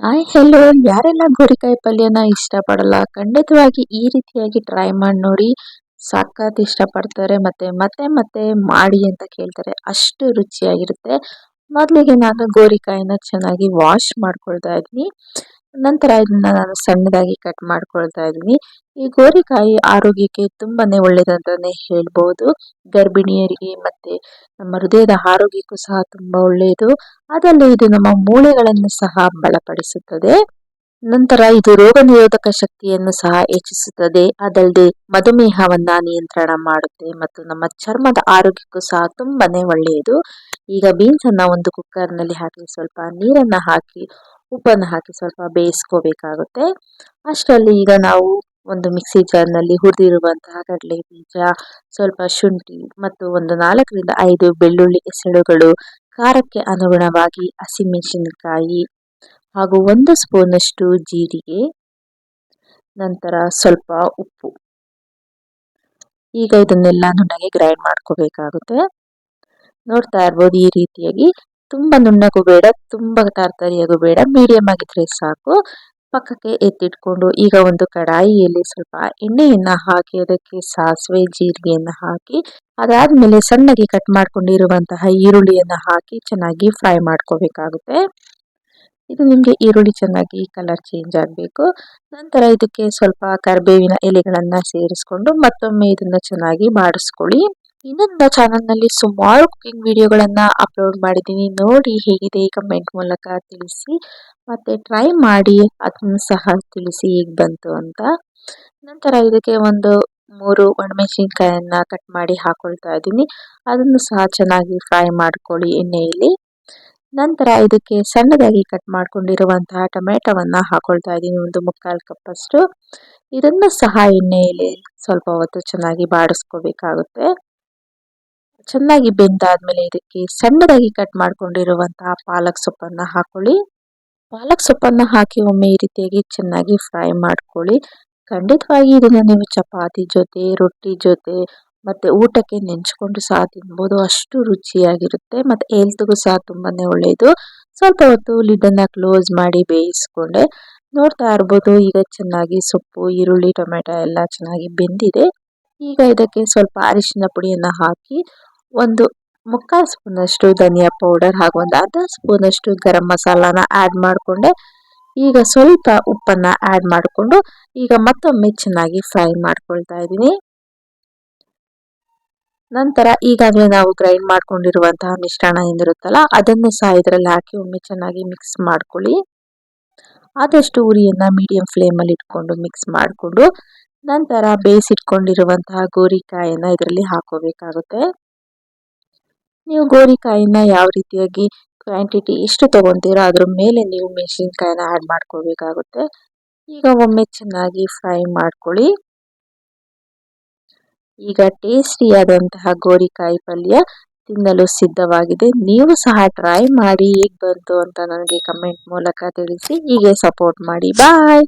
Hi hello ಯಾರೆಲ್ಲ ಗೋರಿಕಾಯಿ ಪಲ್ಯನ ಇಷ್ಟಪಡಲ್ಲ? ಖಂಡಿತವಾಗಿ ಈ ರೀತಿಯಾಗಿ ಟ್ರೈ ಮಾಡಿ ನೋಡಿ. ಸಖತ್ ಇಷ್ಟಪಡ್ತಾರೆ, ಮತ್ತೆ ಮತ್ತೆ ಮತ್ತೆ ಮಾಡಿ ಅಂತ ಕೇಳ್ತಾರೆ. ಅಷ್ಟು ರುಚಿಯಾಗಿರುತ್ತೆ. ಮೊದಲಿಗೆ ನಾನು ಗೋರಿಕಾಯಿನ ಚೆನ್ನಾಗಿ ವಾಶ್ ಮಾಡ್ಕೊಳ್ತಾ ಇದ್ದೀನಿ ನಂತರ ಇದನ್ನ ನಾನು ಸಣ್ಣದಾಗಿ ಕಟ್ ಮಾಡ್ಕೊಳ್ತಾ ಇದ್ದೀನಿ. ಈ ಗೋರಿಕಾಯಿ ಆರೋಗ್ಯಕ್ಕೆ ತುಂಬಾನೇ ಒಳ್ಳೇದಂತಾನೆ ಹೇಳ್ಬೋದು. ಗರ್ಭಿಣಿಯರಿಗೆ ಮತ್ತೆ ನಮ್ಮ ಹೃದಯದ ಆರೋಗ್ಯಕ್ಕೂ ಸಹ ತುಂಬಾ ಒಳ್ಳೆಯದು ಅದಲ್ಲೇ ಇದು ನಮ್ಮ ಮೂಳೆಗಳನ್ನು ಸಹ ಬಲಪಡಿಸುತ್ತದೆ. ನಂತರ ಇದು ರೋಗ ನಿರೋಧಕ ಶಕ್ತಿಯನ್ನು ಸಹ ಹೆಚ್ಚಿಸುತ್ತದೆ. ಅದಲ್ಲದೆ ಮಧುಮೇಹವನ್ನ ನಿಯಂತ್ರಣ ಮಾಡುತ್ತೆ ಮತ್ತು ನಮ್ಮ ಚರ್ಮದ ಆರೋಗ್ಯಕ್ಕೂ ಸಹ ತುಂಬಾನೇ ಒಳ್ಳೆಯದು ಈಗ ಬೀನ್ಸ್ ಅನ್ನ ಒಂದು ಕುಕ್ಕರ್ನಲ್ಲಿ ಹಾಕಿ ಸ್ವಲ್ಪ ನೀರನ್ನ ಹಾಕಿ ಉಪ್ಪನ್ನು ಹಾಕಿ ಸ್ವಲ್ಪ ಬೇಯಿಸ್ಕೋಬೇಕಾಗುತ್ತೆ. ಅಷ್ಟರಲ್ಲಿ ಈಗ ನಾವು ಒಂದು ಮಿಕ್ಸಿ ಜಾರ್ನಲ್ಲಿ ಹುರಿದಿರುವಂತಹ ಕಡಲೆ ಬೀಜ, ಸ್ವಲ್ಪ ಶುಂಠಿ ಮತ್ತು ಒಂದು ನಾಲ್ಕರಿಂದ ಐದು ಬೆಳ್ಳುಳ್ಳಿ ಎಸಳುಗಳು, ಖಾರಕ್ಕೆ ಅನುಗುಣವಾಗಿ ಹಸಿಮೆಣಸಿನಕಾಯಿ ಹಾಗೂ ಒಂದು ಸ್ಪೂನಷ್ಟು ಜೀರಿಗೆ, ನಂತರ ಸ್ವಲ್ಪ ಉಪ್ಪು. ಈಗ ಇದನ್ನೆಲ್ಲ ನುಣ್ಣಗೆ ಗ್ರೈಂಡ್ ಮಾಡ್ಕೋಬೇಕಾಗುತ್ತೆ. ನೋಡ್ತಾ ಇರ್ಬೋದು ಈ ರೀತಿಯಾಗಿ. ತುಂಬ ನುಣ್ಣಗೂ ಬೇಡ, ತುಂಬ ತರಕಾರಿಯಾಗೂ ಬೇಡ ಮೀಡಿಯಂ ಆಗಿದ್ರೆ ಸಾಕು. ಪಕ್ಕಕ್ಕೆ ಎತ್ತಿಟ್ಕೊಂಡು ಈಗ ಒಂದು ಕಡಾಯಿಯಲ್ಲಿ ಸ್ವಲ್ಪ ಎಣ್ಣೆಯನ್ನ ಹಾಕಿ, ಅದಕ್ಕೆ ಸಾಸಿವೆ, ಜೀರಿಗೆಯನ್ನ ಹಾಕಿ, ಅದಾದ್ಮೇಲೆ ಸಣ್ಣಗೆ ಕಟ್ ಮಾಡ್ಕೊಂಡಿರುವಂತಹ ಈರುಳ್ಳಿಯನ್ನ ಹಾಕಿ ಚೆನ್ನಾಗಿ ಫ್ರೈ ಮಾಡ್ಕೋಬೇಕಾಗುತ್ತೆ. ಇದು ನಿಮಗೆ ಈರುಳ್ಳಿ ಚೆನ್ನಾಗಿ ಕಲರ್ ಚೇಂಜ್ ಆಗಬೇಕು. ನಂತರ ಇದಕ್ಕೆ ಸ್ವಲ್ಪ ಕರಿಬೇವಿನ ಎಲೆಗಳನ್ನು ಸೇರಿಸ್ಕೊಂಡು ಮತ್ತೊಮ್ಮೆ ಇದನ್ನು ಚೆನ್ನಾಗಿ ಮಾಡಿಸ್ಕೊಳ್ಳಿ ಇನ್ನೊಂದು ಚಾನಲ್ನಲ್ಲಿ ಸುಮಾರು ಕುಕಿಂಗ್ ವಿಡಿಯೋಗಳನ್ನು ಅಪ್ಲೋಡ್ ಮಾಡಿದ್ದೀನಿ. ನೋಡಿ ಹೇಗಿದೆ ಕಮೆಂಟ್ ಮೂಲಕ ತಿಳಿಸಿ. ಮತ್ತೆ ಟ್ರೈ ಮಾಡಿ, ಅದನ್ನು ಸಹ ತಿಳಿಸಿ ಹೇಗೆ ಬಂತು ಅಂತ. ನಂತರ ಇದಕ್ಕೆ ಒಂದು ಮೂರು ಒಣಮೆಣಸಿನ್ಕಾಯನ್ನು ಕಟ್ ಮಾಡಿ ಹಾಕೊಳ್ತಾ ಇದ್ದೀನಿ. ಅದನ್ನು ಸಹ ಚೆನ್ನಾಗಿ ಫ್ರೈ ಮಾಡ್ಕೊಳ್ಳಿ ಎಣ್ಣೆಯಲ್ಲಿ. ನಂತರ ಇದಕ್ಕೆ ಸಣ್ಣದಾಗಿ ಕಟ್ ಮಾಡ್ಕೊಂಡಿರುವಂತಹ ಟೊಮೆಟೊವನ್ನ ಹಾಕೊಳ್ತಾ ಇದ್ದೀನಿ. ಒಂದು ಮುಕ್ಕಾಲು ಕಪ್ಪಷ್ಟು. ಇದನ್ನು ಸಹ ಎಣ್ಣೆಯಲ್ಲಿ ಸ್ವಲ್ಪ ಹೊತ್ತು ಚೆನ್ನಾಗಿ ಬಾಡಿಸ್ಕೋಬೇಕಾಗುತ್ತೆ. ಚೆನ್ನಾಗಿ ಬೆಂದಾದ್ಮೇಲೆ ಇದಕ್ಕೆ ಸಣ್ಣದಾಗಿ ಕಟ್ ಮಾಡ್ಕೊಂಡಿರುವಂತಹ ಪಾಲಕ್ ಸೊಪ್ಪನ್ನ ಹಾಕೊಳ್ಳಿ. ಪಾಲಕ್ ಸೊಪ್ಪನ್ನ ಹಾಕಿ ಒಮ್ಮೆ ಈ ರೀತಿಯಾಗಿ ಚೆನ್ನಾಗಿ ಫ್ರೈ ಮಾಡ್ಕೊಳ್ಳಿ. ಖಂಡಿತವಾಗಿ ಇದನ್ನ ನೀವು ಚಪಾತಿ ಜೊತೆ, ರೊಟ್ಟಿ ಜೊತೆ ಮತ್ತೆ ಊಟಕ್ಕೆ ನೆಂಚ್ಕೊಂಡು ಸಹ ತಿನ್ಬೋದು. ಅಷ್ಟು ರುಚಿಯಾಗಿರುತ್ತೆ ಮತ್ತೆ ಹೆಲ್ತ್ಗೂ ಸಹ ತುಂಬಾನೇ ಒಳ್ಳೆಯದು ಸ್ವಲ್ಪ ಹೊತ್ತು ಲಿಡ್ಡನ್ನ ಕ್ಲೋಸ್ ಮಾಡಿ ಬೇಯಿಸ್ಕೊಂಡೆ. ನೋಡ್ತಾ ಇರ್ಬೋದು ಈಗ ಚೆನ್ನಾಗಿ ಸೊಪ್ಪು, ಈರುಳ್ಳಿ, ಟೊಮೆಟೊ ಎಲ್ಲ ಚೆನ್ನಾಗಿ ಬೆಂದಿದೆ. ಈಗ ಇದಕ್ಕೆ ಸ್ವಲ್ಪ ಅರಿಶಿನ ಪುಡಿಯನ್ನ ಹಾಕಿ ಒಂದು ಮುಕ್ಕಾಲು ಸ್ಪೂನಷ್ಟು ಧನಿಯಾ ಪೌಡರ್ ಹಾಗೂ ಒಂದು ಅರ್ಧ ಸ್ಪೂನಷ್ಟು ಗರಂ ಮಸಾಲಾನ ಆ್ಯಡ್ ಮಾಡಿಕೊಂಡೆ. ಈಗ ಸ್ವಲ್ಪ ಉಪ್ಪನ್ನ ಆ್ಯಡ್ ಮಾಡಿಕೊಂಡು ಈಗ ಮತ್ತೊಮ್ಮೆ ಚೆನ್ನಾಗಿ ಫ್ರೈ ಮಾಡ್ಕೊಳ್ತಾ ಇದ್ದೀನಿ. ನಂತರ ಈಗಾಗಲೇ ನಾವು ಗ್ರೈಂಡ್ ಮಾಡ್ಕೊಂಡಿರುವಂತಹ ಮಿಶ್ರಣ ಏನಿರುತ್ತಲ್ಲ ಅದನ್ನು ಸಹ ಇದರಲ್ಲಿ ಹಾಕಿ ಒಮ್ಮೆ ಚೆನ್ನಾಗಿ ಮಿಕ್ಸ್ ಮಾಡ್ಕೊಳ್ಳಿ. ಆದಷ್ಟು ಉರಿಯನ್ನ ಮೀಡಿಯಂ ಫ್ಲೇಮಲ್ಲಿ ಇಟ್ಕೊಂಡು ಮಿಕ್ಸ್ ಮಾಡಿಕೊಂಡು ನಂತರ ಬೇಯಿಸಿಟ್ಕೊಂಡಿರುವಂತಹ ಗೋರಿಕಾಯನ್ನು ಇದರಲ್ಲಿ ಹಾಕೋಬೇಕಾಗುತ್ತೆ. ನೀವು ಗೋರಿಕಾಯಿನ ಯಾವ ರೀತಿಯಾಗಿ ಕ್ವಾಂಟಿಟಿ ಎಷ್ಟು ತೊಗೊತೀರೋ ಅದ್ರ ಮೇಲೆ ನೀವು ಮೆಣಸಿನ್ಕಾಯಿನ ಆ್ಯಡ್ ಮಾಡ್ಕೋಬೇಕಾಗುತ್ತೆ ಈಗ ಒಮ್ಮೆ ಚೆನ್ನಾಗಿ ಫ್ರೈ ಮಾಡ್ಕೊಳ್ಳಿ. ಈಗ ಟೇಸ್ಟಿಯಾದಂತಹ ಗೋರಿಕಾಯಿ ಪಲ್ಯ ತಿನ್ನಲು ಸಿದ್ಧವಾಗಿದೆ. ನೀವು ಸಹ ಟ್ರೈ ಮಾಡಿ ಹೇಗೆ ಬಂತು ಅಂತ ನನಗೆ ಕಮೆಂಟ್ ಮೂಲಕ ತಿಳಿಸಿ. ಹೀಗೆ ಸಪೋರ್ಟ್ ಮಾಡಿ. ಬಾಯ್